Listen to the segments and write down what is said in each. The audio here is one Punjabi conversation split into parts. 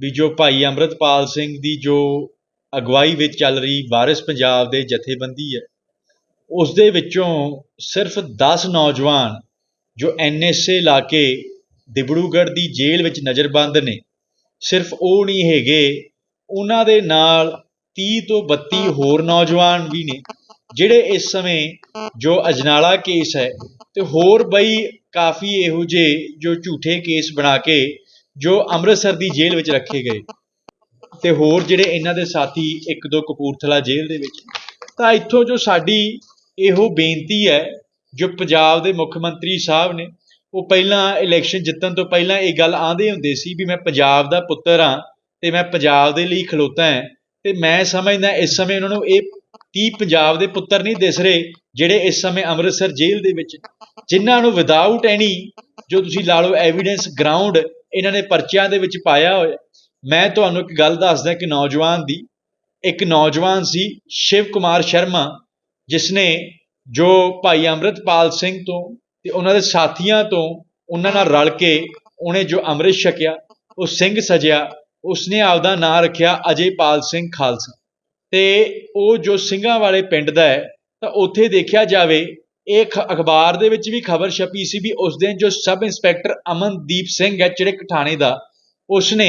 ਵੀ ਜੋ ਭਾਈ ਅੰਮ੍ਰਿਤਪਾਲ ਸਿੰਘ ਦੀ ਜੋ ਅਗਵਾਈ ਵਿੱਚ ਚੱਲ ਰਹੀ ਵਾਰਿਸ ਪੰਜਾਬ ਦੇ ਜਥੇਬੰਦੀ ਹੈ ਉਸ ਦੇ ਵਿੱਚੋਂ ਸਿਰਫ 10 ਨੌਜਵਾਨ ਜੋ ਐਨਐਸਏ ਲਾ ਕੇ ਦਿਬੜੂਗੜ੍ਹ ਦੀ ਜੇਲ੍ਹ ਵਿੱਚ ਨਜ਼ਰਬੰਦ ਨੇ, ਸਿਰਫ ਉਹ ਨਹੀਂ ਹੈਗੇ, ਉਹਨਾਂ ਦੇ ਨਾਲ 30 ਤੋਂ 32 ਹੋਰ ਨੌਜਵਾਨ ਵੀ ਨੇ, ਜਿਹੜੇ ਇਸ ਸਮੇਂ ਜੋ ਅਜਨਾਲਾ ਕੇਸ ਹੈ, ਤੇ ਹੋਰ ਬਈ ਕਾਫੀ ਇਹੋ ਜਿਹੇ ਜੋ ਝੂਠੇ ਕੇਸ ਬਣਾ ਕੇ ਜੋ ਅੰਮ੍ਰਿਤਸਰ ਦੀ ਜੇਲ੍ਹ ਵਿੱਚ ਰੱਖੇ ਗਏ। ਤੇ ਹੋਰ ਜਿਹੜੇ ਇਹਨਾਂ ਦੇ ਸਾਥੀ, ਇੱਕ ਦੋ ਕਪੂਰਥਲਾ ਜੇਲ੍ਹ ਦੇ ਵਿੱਚ, ਤਾਂ ਇੱਥੋਂ ਜੋ ਸਾਡੀ ਇਹੋ ਬੇਨਤੀ ਹੈ, ਜੋ ਪੰਜਾਬ ਦੇ ਮੁੱਖ ਮੰਤਰੀ ਸਾਹਿਬ ਨੇ, ਉਹ ਪਹਿਲਾਂ ਇਲੈਕਸ਼ਨ ਜਿੱਤਣ ਤੋਂ ਪਹਿਲਾਂ ਇਹ ਗੱਲ ਆਂਦੇ ਹੁੰਦੇ ਸੀ ਵੀ ਮੈਂ ਪੰਜਾਬ ਦਾ ਪੁੱਤਰ ਹਾਂ ਤੇ ਮੈਂ ਪੰਜਾਬ ਦੇ ਲਈ ਖਲੋਤਾ ਹਾਂ ਤੇ ਮੈਂ ਸਮਝਦਾ ਇਸ ਸਮੇਂ ਉਹਨਾਂ ਨੂੰ ਇਹ 30 ਪੰਜਾਬ ਦੇ ਪੁੱਤਰ ਨਹੀਂ ਦਿਸ ਰਹੇ, ਜਿਹੜੇ ਇਸ ਸਮੇਂ ਅੰਮ੍ਰਿਤਸਰ ਜੇਲ੍ਹ ਦੇ ਵਿੱਚ, ਜਿਨ੍ਹਾਂ ਨੂੰ ਵਿਦਆਊਟ ਐਨੀ ਜੋ ਤੁਸੀਂ ਲਾ ਲਓ ਐਵੀਡੈਂਸ ਗਰਾਊਂਡ ਇਹਨਾਂ ਨੇ ਪਰਚਿਆਂ ਦੇ ਵਿੱਚ ਪਾਇਆ ਹੋਇਆ। ਮੈਂ ਤੁਹਾਨੂੰ ਇੱਕ ਗੱਲ ਦੱਸਦਾ ਕਿ ਨੌਜਵਾਨ ਦੀ, ਇੱਕ ਨੌਜਵਾਨ ਸੀ ਸ਼ਿਵ ਕੁਮਾਰ ਸ਼ਰਮਾ ਜਿਸ ਨੇ ਜੋ ਭਾਈ ਅੰਮ੍ਰਿਤਪਾਲ ਸਿੰਘ ਤੋਂ ਤੇ ਉਹਨਾਂ ਦੇ ਸਾਥੀਆਂ ਤੋਂ ਉਹਨਾਂ ਨਾਲ ਰਲ ਕੇ ਉਹਨੇ ਜੋ ਅੰਮ੍ਰਿਤ ਛਕਿਆ, ਉਹ ਸਿੰਘ ਸਜਿਆ, ਉਸਨੇ ਆਪਦਾ ਨਾਂ ਰੱਖਿਆ ਅਜੇਪਾਲ ਸਿੰਘ ਖਾਲਸਾ। ਤੇ ਉਹ ਜੋ ਸਿੰਘਾਂ ਵਾਲੇ ਪਿੰਡ ਦਾ ਹੈ, ਤਾਂ ਉੱਥੇ ਦੇਖਿਆ ਜਾਵੇ ਇਹ ਅਖਬਾਰ ਦੇ ਵਿੱਚ ਵੀ ਖਬਰ ਛਪੀ ਸੀ ਵੀ ਉਸ ਦਿਨ ਜੋ ਸਬ ਇੰਸਪੈਕਟਰ ਅਮਨਦੀਪ ਸਿੰਘ ਹੈ ਚਿੜਕ ਥਾਣੇ ਦਾ, ਉਸਨੇ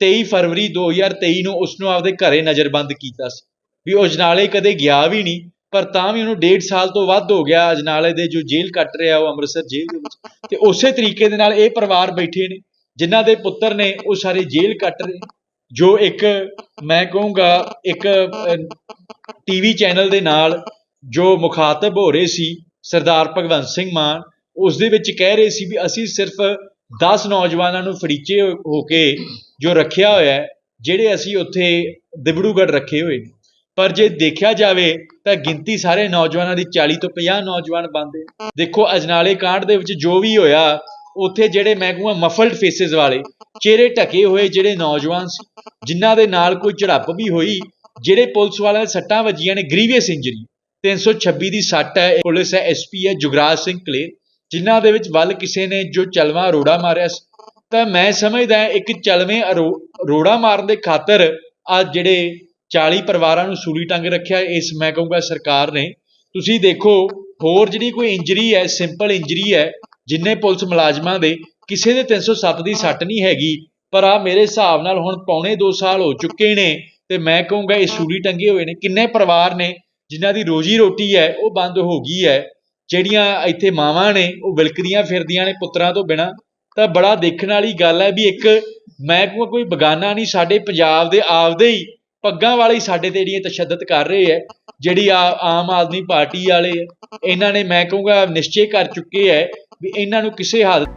23 ਫਰਵਰੀ 2023 ਨੂੰ ਉਸ ਨੂੰ ਆਪਦੇ ਘਰੇ ਨਜ਼ਰਬੰਦ ਕੀਤਾ ਸੀ। ਵੀ ਉਹ ਅਜਨਾਲੇ ਕਦੇ ਗਿਆ ਵੀ ਨਹੀਂ, ਪਰ ਤਾਂ ਵੀ ਉਹਨੂੰ ਡੇਢ ਸਾਲ ਤੋਂ ਵੱਧ ਹੋ ਗਿਆ ਅਜਨਾਲੇ ਦੇ ਜੋ ਜੇਲ੍ਹ ਕੱਟ ਰਿਹਾ ਉਹ ਅੰਮ੍ਰਿਤਸਰ ਜੇਲ੍ਹ ਦੇ ਵਿੱਚ। ਤੇ ਉਸੇ ਤਰੀਕੇ ਦੇ ਨਾਲ ਇਹ ਪਰਿਵਾਰ ਬੈਠੇ ਨੇ, ਜਿਨ੍ਹਾਂ ਦੇ ਪੁੱਤਰ ਨੇ ਉਹ ਸਾਰੇ ਜੇਲ੍ਹ ਕੱਟ ਰਹੇ ਜੋ ਇੱਕ, ਮੈਂ ਕਹੂੰਗਾ, ਇੱਕ ਟੀਵੀ ਚੈਨਲ ਦੇ ਨਾਲ ਜੋ ਮੁਖਾਤਬ ਹੋ ਰਹੇ ਸੀ ਸਰਦਾਰ ਭਗਵੰਤ ਸਿੰਘ ਮਾਨ ਉਸ ਦੇ ਵਿੱਚ ਕਹਿ ਰਹੇ ਸੀ ਵੀ ਅਸੀਂ ਸਿਰਫ 10 ਨੌਜਵਾਨਾਂ ਨੂੰ ਫਰੀਚੇ ਹੋ ਕੇ ਜੋ ਰੱਖਿਆ ਹੋਇਆ ਹੈ, ਜਿਹੜੇ ਅਸੀਂ ਉੱਥੇ ਦਿਬੜੂਗੜ੍ਹ ਰੱਖੇ ਹੋਏ ਨੇ। ਪਰ ਜੇ ਦੇਖਿਆ ਜਾਵੇ ਤਾਂ ਗਿਣਤੀ ਸਾਰੇ ਨੌਜਵਾਨਾਂ ਦੀ 40 ਤੋਂ 50 ਨੌਜਵਾਨ ਬੰਦੇ ਦੇਖੋ, ਅਜਨਾਲੇ ਕਾਂਡ ਦੇ ਵਿੱਚ ਜੋ ਵੀ ਹੋਇਆ, ਉੱਥੇ ਜਿਹੜੇ ਮੈਂ ਕਹੂੰਗਾ ਮਫਲਡ ਫੇਸਿਸ ਵਾਲੇ, ਚਿਹਰੇ ਢਕੇ ਹੋਏ ਜਿਹੜੇ ਨੌਜਵਾਨ ਸੀ, ਜਿਨ੍ਹਾਂ ਦੇ ਨਾਲ ਕੋਈ ਝੜਪ ਵੀ ਹੋਈ, ਜਿਹੜੇ ਪੁਲਿਸ ਵਾਲਿਆਂ ਦੇ ਸੱਟਾਂ ਵੱਜੀਆਂ ਨੇ ਗ੍ਰੀਵੀਅਸ ਇੰਜਰੀ 326 ਦੀ ਸੱਟ ਹੈ ਪੁਲਿਸ ਹੈ ਐਸਪੀ ਹੈ, ਜੁਗਰਾਜ ਸਿੰਘ ਕਲੇਰ, ਜਿਨ੍ਹਾਂ ਦੇ ਵਿੱਚ ਵੱਲ ਕਿਸੇ ਨੇ ਜੋ ਚਲਵਾ ਅਰੋੜਾ ਮਾਰਿਆ ਤਾਂ ਮੈਂ ਸਮਝਦਾ ਇੱਕ ਚਲਵੇਂ ਅਰੋ- ਅਰੋੜਾ ਮਾਰਨ ਦੇ ਖਾਤਰ ਆ ਜਿਹੜੇ 40 ਪਰਿਵਾਰਾਂ ਨੂੰ ਸੂਲੀ ਟੰਗ ਰੱਖਿਆ, ਇਸ ਮੈਂ ਕਹੂੰਗਾ ਸਰਕਾਰ ਨੇ। ਤੁਸੀਂ ਦੇਖੋ, ਹੋਰ ਜਿਹੜੀ ਕੋਈ ਇੰਜਰੀ ਹੈ, ਸਿੰਪਲ ਇੰਜਰੀ ਹੈ, ਜਿੰਨੇ ਪੁਲਿਸ ਮੁਲਾਜ਼ਮਾਂ ਦੇ, ਕਿਸੇ ਦੇ 307 ਦੀ ਸੱਟ ਨਹੀਂ ਹੈਗੀ, ਪਰ ਆ ਮੇਰੇ ਹਿਸਾਬ ਨਾਲ ਹੁਣ ਪੌਣੇ 2 ਸਾਲ ਹੋ ਚੁੱਕੇ ਨੇ, ਤੇ ਮੈਂ ਕਹੂੰਗਾ ਇਹ ਸੂਲੀ ਟੰਗੇ ਹੋਏ ਨੇ। ਕਿੰਨੇ ਪਰਿਵਾਰ ਨੇ ਜਿਨ੍ਹਾਂ ਦੀ ਰੋਜੀ ਰੋਟੀ ਹੈ, ਉਹ ਬੰਦ ਹੋ ਗਈ ਹੈ। ਜਿਹੜੀਆਂ ਇੱਥੇ ਮਾਵਾਂ ਨੇ, ਉਹ ਵਿਲਕਦੀਆਂ ਫਿਰਦੀਆਂ ਨੇ ਪੁੱਤਰਾਂ ਤੋਂ ਬਿਨਾ। ਤਾਂ ਬੜਾ ਦੇਖਣ ਵਾਲੀ ਗੱਲ ਹੈ ਵੀ ਇੱਕ ਮੈਂ ਕਹੂੰਗਾ ਕੋਈ ਬਗਾਨਾ ਨਹੀਂ, ਸਾਡੇ ਪੰਜਾਬ ਦੇ ਆਪਦੇ ਹੀ ਪੱਗਾਂ ਵਾਲੇ ਹੀ ਸਾਡੇ ਤੇ ਜਿਹੜੀਆਂ ਤਸ਼ੱਦਦ ਕਰ ਰਹੇ ਹੈ, ਜਿਹੜੀ ਆ, ਆਮ ਆਦਮੀ ਪਾਰਟੀ ਵਾਲੇ ਇਹਨਾਂ ਨੇ ਮੈਂ ਕਹੂੰਗਾ ਨਿਸ਼ਚੇ ਕਰ ਚੁੱਕੇ ਹੈ ਵੀ ਇਹਨਾਂ ਨੂੰ ਕਿਸੇ ਹਾਲਤ